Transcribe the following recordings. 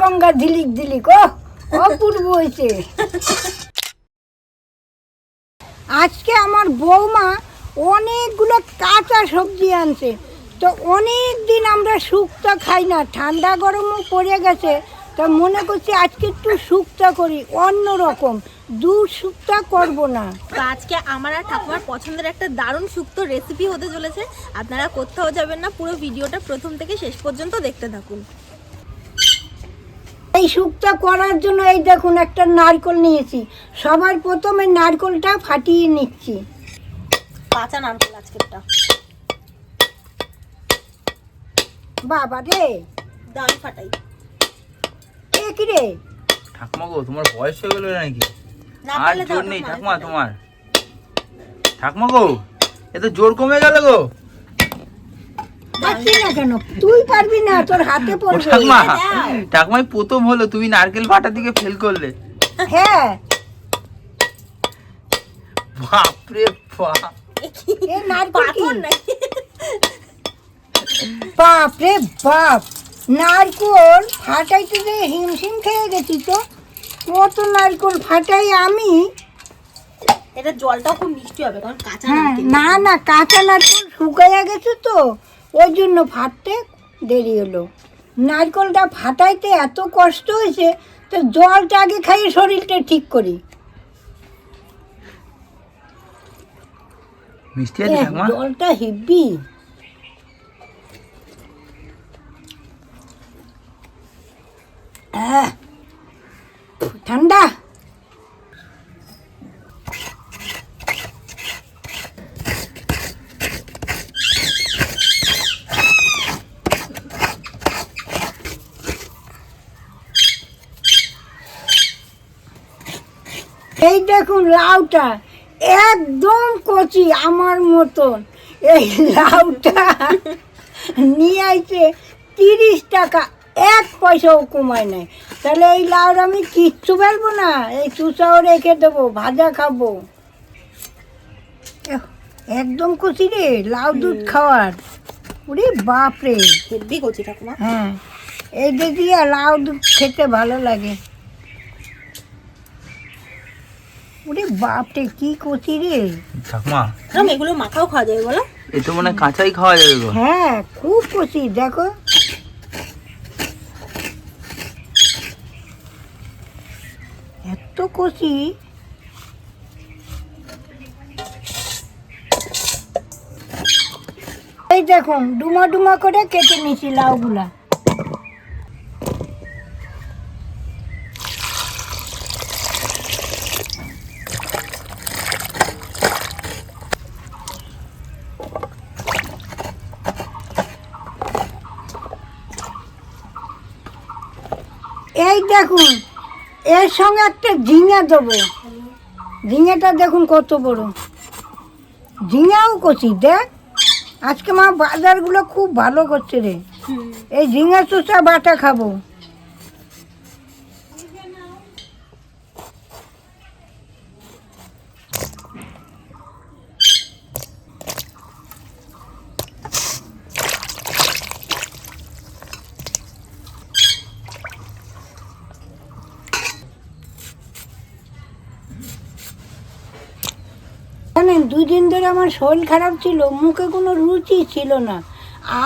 গঙ্গা ঝিলিক ঝিলিক, ও, অপূর্ব হয়েছে। আজকে আমার বৌমা অনেকগুলো কাঁচা সবজি আনছে। তো অনেক দিন আমরা শুক্তা খাই না, ঠান্ডা গরমও পড়ে গেছে। তো মনে করছি আজকে একটু শুক্তা করি, অন্য রকম। দু শুক্তা করব না। তো আজকে আমার আর ঠাকুমার পছন্দের একটা দারুণ সুক্ত রেসিপি হতে চলেছে। আপনারা কোথাও যাবেন না, পুরো ভিডিওটা প্রথম থেকে শেষ পর্যন্ত দেখতে থাকুন। এই শুক্তা করার জন্য এই দেখুন একটা নারকল নিয়েছি। সবার প্রথমে নারকলটা ফাটিয়ে নিচ্ছি। কাঁচা নারকেল আজকেরটা। বাবা রে। দাম ফাটাই। এ কি রে? ঠাকুমা গো তোমার বয়স হয়ে গেল নাকি? না আর জোর নেই ঠাকুমা তোমার। ঠাকুমা গো এ তো জোর কমে গেল গো। পারছি না কেন? তুই পারবি না তোর হাতে পড়বে। ঠাকুমা দাও। ঠাকুমাই প্রথম হলো তুমি নারকেল ফাটার দিকে ফেল করলে। হ্যাঁ। বাপরে বাপ। এ নারকল কি? বাপ রে বাপ। নারকল ফাটাইতে যে হিমশিম খেয়ে গেছি তো কত নারকল ফাটাই আমি। এটা জলটাও খুব মিষ্টি হবে কারণ কাঁচা হ্যাঁ না না কাঁচা নারকল শুকাইয়া গেছে তো। ওই জন্য ফাটতে দেরি হলো। নারকলটা ফাটাইতে এত কষ্ট হয়েছে তো জলটা আগে খাইয়ে শরীরটা ঠিক করি। জলটা হিব্বি ঠান্ডা। এই দেখুন লাউটা একদম কচি আমার মতন। এই লাউটা নিয়ে আইছে তিরিশ টাকা এক পয়সাও কমায় নাই। তাহলে এই লাউর আমি কিচ্ছু ফেলব না এই চুষাও রেখে দেবো ভাজা খাব। একদম কচি রে লাউ দুধ খাওয়ার। ওরে বাপরে। হেব্বি করছি ঠাকুমা। হ্যাঁ এই আর লাউ দুধ খেতে ভালো লাগে। ওরে বাপরে কি কচি রে। ঠাকুমা। ঠাকুমা এগুলো মাখাও খাওয়া যাবে বলো। এ তো মনে হয় কাঁচাই খাওয়া যাবে গো। হ্যাঁ খুব কচি দেখো। এত কচি। এই দেখুন ডুমা ডুমা করে কেটে নিছি লাউগুলা। এই দেখুন এর সঙ্গে একটা ঝিঙে দেবো। ঝিঙেটা দেখুন কত বড়। ঝিঙেও করছি দেখ। আজকে মা বাজারগুলো খুব ভালো করছে রে। এই ঝিঙে চুষা বাটা খাব। জানেন দুই দিন ধরে আমার শরীর খারাপ ছিল, মুখে কোনো রুচি ছিল না।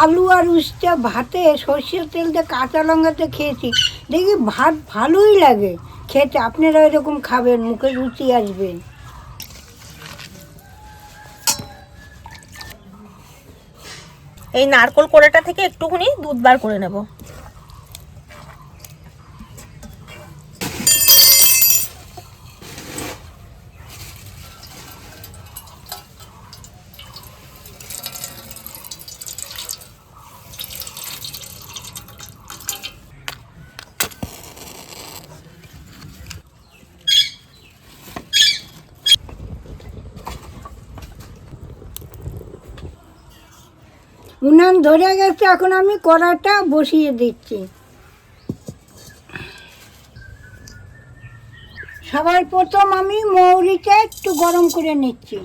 আলু আর উস্তা ভাতে সর্ষের তেল দিয়ে কাঁচা লঙ্কাতে খেয়েছি। দেখি ভাত ভালোই লাগে। খেতে আপনারা এরকম খাবেন, মুখে রুচি আসবে। এই নারকল কোড়াটা থেকে একটুখানি দুধ বার করে নেব। উনান ধরে গেছে, এখন আমি কড়াটা বসিয়ে দিচ্ছি। সবার প্রথম আমি মৌরিটা একটু গরম করে নিচ্ছি।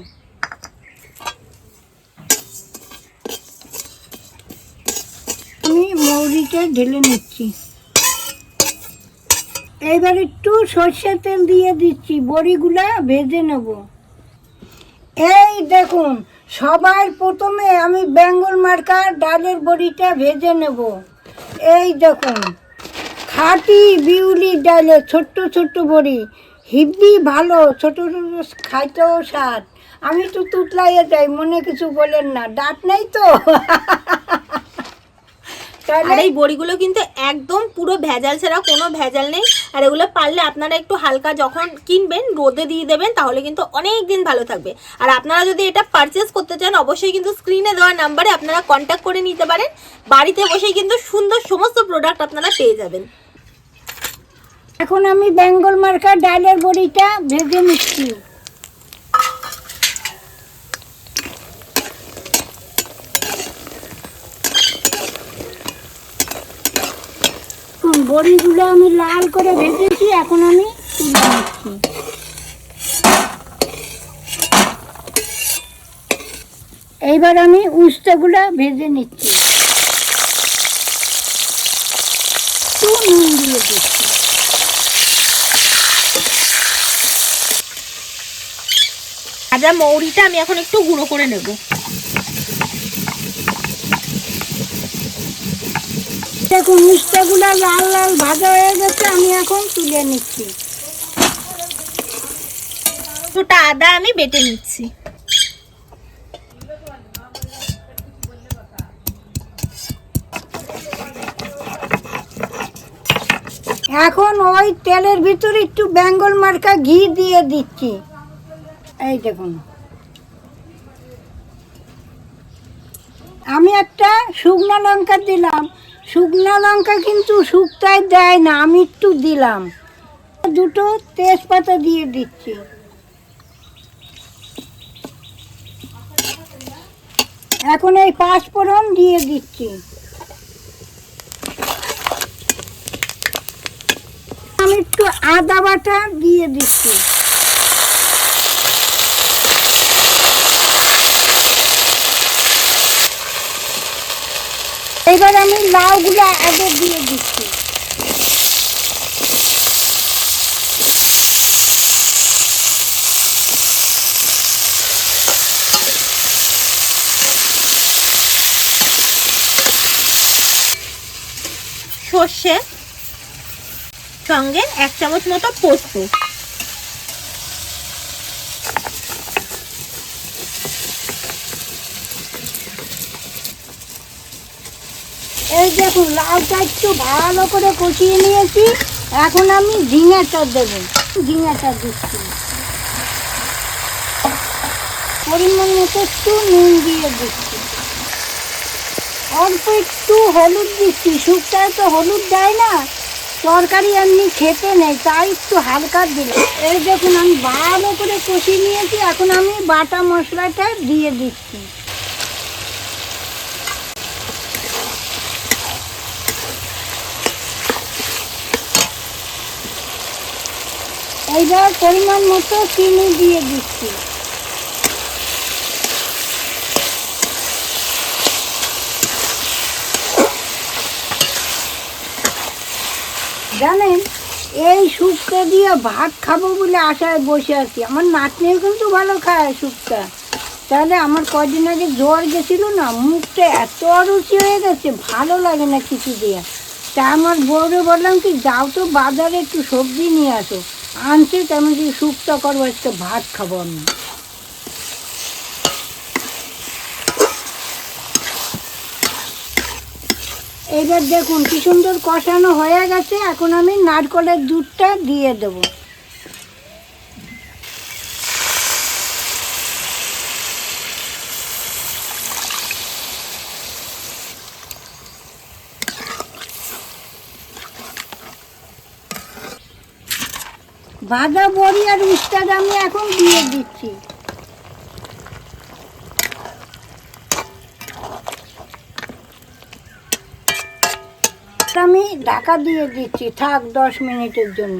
আমি মৌরিটা ঢেলে নিচ্ছি। এইবার একটু সর্ষের তেল দিয়ে দিচ্ছি, বড়িগুলা ভেজে নেব। এই দেখুন সবার প্রথমে আমি বেঙ্গল মার্কা ডালের বড়িটা ভেজে নেব। এই দেখুন, খাটি বিউলি ডালে ছোট্ট ছোট্ট বড়ি। হিব্বি ভালো, ছোট ছোট খাইতেও স্বাদ। আমি তো তুতলাইয়ে যাই, মনে কিছু বলেন না। দাঁত নেই তো? আর এই বড়িগুলো কিন্তু একদম পুরো ভেজাল ছাড়া কোনো ভেজাল নেই। আর এগুলো পারলে আপনারা একটু হালকা যখন কিনবেন রোদে দিয়ে দেবেন তাহলে কিন্তু অনেক দিন ভালো থাকবে। আর আপনারা যদি এটা পারচেস করতে চান অবশ্যই কিন্তু স্ক্রিনে দেওয়া নাম্বারে আপনারা কন্ট্যাক্ট করে নিতে পারেন। বাড়িতে বসেই কিন্তু সুন্দর সমস্ত প্রোডাক্ট আপনারা পেয়ে যাবেন। এখন আমি বেঙ্গল মার্কা ডালের বড়িটা ভেজে নিচ্ছি। বড়িগুলো আমি লাল করে ভেজেছি এখন আমি তুলে নিচ্ছি। এইবার আমি উস্তাগুলো ভেজে নিচ্ছি। একটু দিচ্ছি। মৌরিটা আমি এখন একটু গুঁড়ো করে নেব। দেখুন মিষ্টাগুলো লাল লাল ভাজা হয়ে গেছে আমি এখন তুলে নিচ্ছি। দুটা আদা আমি বেটে নিচ্ছি। এখন ওই তেলের ভিতরে একটু বেঙ্গল মার্কা ঘি দিয়ে দিচ্ছি। এই দেখুন। আমি একটা শুকনো লঙ্কা দিলাম। শুকনো লঙ্কা কিন্তু শুকতায় দেয় না, আমি একটু দিলাম। দুটো তেজপাতা দিয়ে দিচ্ছি। এখন এই পাঁচফোড়ন দিয়ে দিচ্ছি। আমি একটু আদা বাটা দিয়ে দিচ্ছি। এবার আমি লাউগুলো আগে দিয়ে দিচ্ছি। সর্ষে সঙ্গে এক চামচ মতো পোস্ত। দেখুন, লাউটা একটু ভালো করে কষিয়ে নিয়েছি। এখন আমি ঝিঙাটা দেবো। ঝিঙাটা দিচ্ছি। পরিমাণ মতো একটু নুন দিয়ে দিচ্ছি। অল্প একটু হলুদ দিচ্ছি। শুক্তায় তো হলুদ দেয় না। তরকারি এমনি খেতে নেই, তাই একটু হালকা দিলাম। এই দেখুন, আমি ভালো করে কষিয়ে নিয়েছি। এখন আমি বাটা মশলাটা দিয়ে দিচ্ছি। এইবার পরিমাণ মতো চিনি দিয়ে দিচ্ছি। জানেন, এই শুক্তো দিয়ে ভাত খাব বলে আশায় বসে আছি। আমার নাতনিও কিন্তু ভালো খায় শুক্তা। তাহলে আমার কদিন আগে জ্বর গেছিল না, মুখটা এত অরুচি হয়ে গেছে, ভালো লাগে না কিছু দিয়ে। তা আমার বউরে বললাম কি, যাও তো বাজারে একটু সবজি নিয়ে আসো। আনছে তেমন কি শুক্তো করব আজকে ভাত খাব আমি। এবার দেখুন, কি সুন্দর কষানো হয়ে গেছে, এখন আমি নারকলের দুধটা দিয়ে দেব। ভাজা বড়ি আর উস্তাদ আমি এখন দিয়ে দিচ্ছি। আমি ঢাকা দিয়ে দিচ্ছি, থাক দশ মিনিটের জন্য।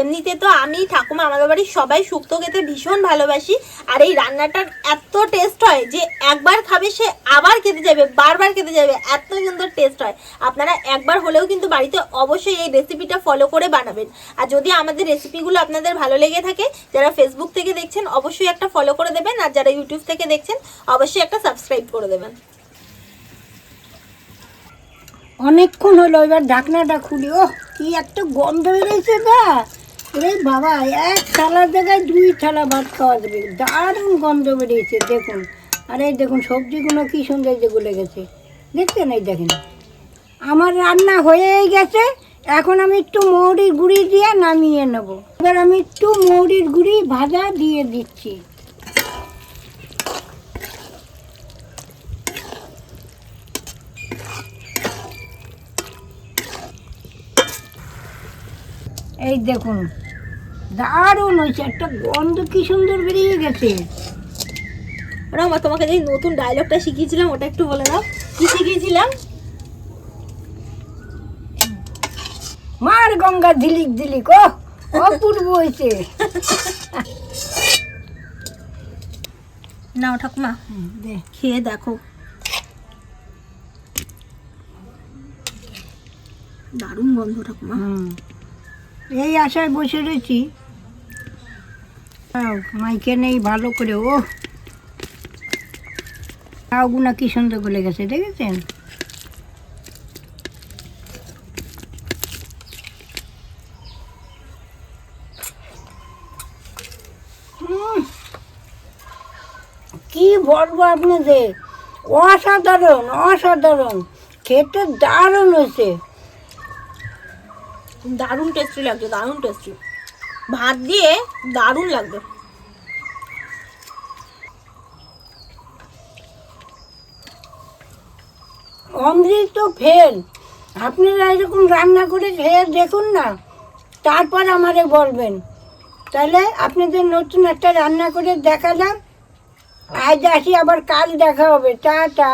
এমনিতে তো আমি ঠাকুমা আমাদের বাড়ির সবাই শুক্তো খেতে ভীষণ ভালোবাসি, আর এই রান্নাটার এত টেস্ট হয় যে একবার খাবে সে আবার খেতে যাবে, বারবার খেতে যাবে, এত সুন্দর টেস্ট হয়। আপনারা একবার হলেও কিন্তু বাড়িতে অবশ্যই এই রেসিপিটা ফলো করে বানাবেন। আর যদি আমাদের রেসিপিগুলো আপনাদের ভালো লেগে থাকে, যারা ফেসবুক থেকে দেখছেন, অবশ্যই একটা ফলো করে দেবেন, আর যারা ইউটিউব থেকে দেখছেন, অবশ্যই একটা সাবস্ক্রাইব করে দেবেন। অনেকক্ষণ হলো, এবার ঢাকনাটা খুলি। ও কি একটা গন্ধ বেরোয়েছে না রে বাবা, এক থালার জায়গায় দুই থালা ভাত খাওয়া যাবে। দারুণ গন্ধ বেরিয়েছে, দেখুন। আর দেখুন, সবজিগুলো কি সুন্দর যে গলে গেছে। দেখছেন এই দেখেন। আমার রান্না হয়েই গেছে, এখন আমি একটু মৌরির গুঁড়ি দিয়ে নামিয়ে নেব। এবার আমি একটু মৌরির গুঁড়ি ভাজা দিয়ে দিচ্ছি। এই দেখুন দারুণ হয়েছে একটা গন্ধ কি সুন্দর বেরিয়ে গেছে। রামা তোমাকে যে নতুন ডায়লগটা শিখিয়েছিলাম ওটা একটু বলে দাও। কি শিখিয়েছিলাম? মার গঙ্গা ঝিলিক ঝিলিক ও অপূর্ব হয়েছে। নাও ঠাকুমা। খেয়ে দেখো। দারুণ গন্ধ ঠাকুমা। এই আশায় বসে রয়েছি। মাইকে নেই, ভালো করে, ও। তাওগুনা কি সুন্দর করে গেছে দেখেছেন? কি বলব আপনাদের? অসাধারণ অসাধারণ। খেতে দারুণ হয়েছে। দারুণ টেস্টি লাগছে, দারুণ টেস্টি ভাত দিয়ে দারুণ লাগবে। অমৃত তো ফেল। আপনারা এরকম রান্না করে খেয়ে দেখুন না, তারপর আমারে বলবেন। তাহলে আপনাদের নতুন একটা রান্না করে দেখালাম। আজ আসি আবার কাল দেখা হবে। টা টা।